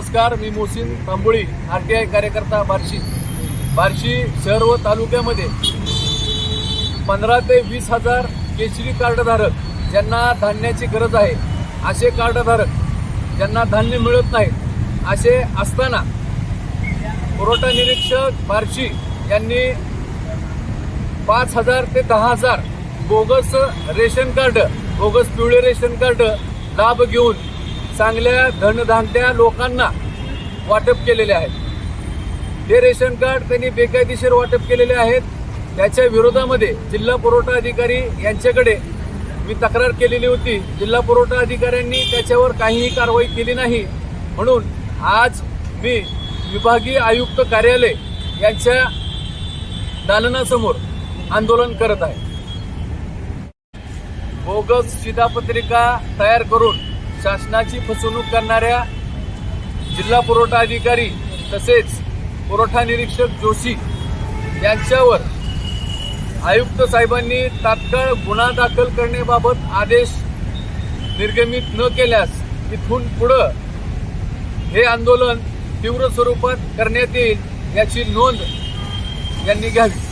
नमस्कार मी Mohsin Tamboli R T I कार्यकर्ता बार्शी. बार्शी शहर व तालुक्यामध्ये पंधरा ते वीस हजार केशरी कार्डधारक ज्यांना धान्याची गरज आहे असे कार्डधारक ज्यांना धान्य मिळत नाही असे असताना पुरवठा निरीक्षक बार्शी यांनी पाच हजार ते दहा हजार बोगस रेशन कार्ड बोगस पिवळे रेशन कार्ड लाभ घेऊन चांगल्या धनधांट्या लोकांना वाटप केलेले आहेत. हे रेशन कार्ड त्यांनी बेकायदेशीर वाटप केलेले आहेत त्याच्या विरोधामध्ये जिल्हा पुरवठा अधिकारी यांच्याकडे मी तक्रार केलेली होती. जिल्हा पुरवठा अधिकाऱ्यांनी त्याच्यावर काहीही कारवाई केली नाही. म्हणून आज मी विभागीय आयुक्त कार्यालय यांच्या दालनासमोर आंदोलन करत आहे. बोगस शिधापत्रिका तयार करून शासनाची फसवणूक करणाऱ्या जिल्हा पुरवठा अधिकारी तसेच पुरवठा निरीक्षक जोशी यांच्यावर आयुक्त साहेबांनी तात्काळ गुन्हा दाखल करण्याबाबत आदेश निर्गमित न केल्यास इथून पुढं हे आंदोलन तीव्र स्वरूपात करण्यात येईल याची नोंद यांनी घ्यावी.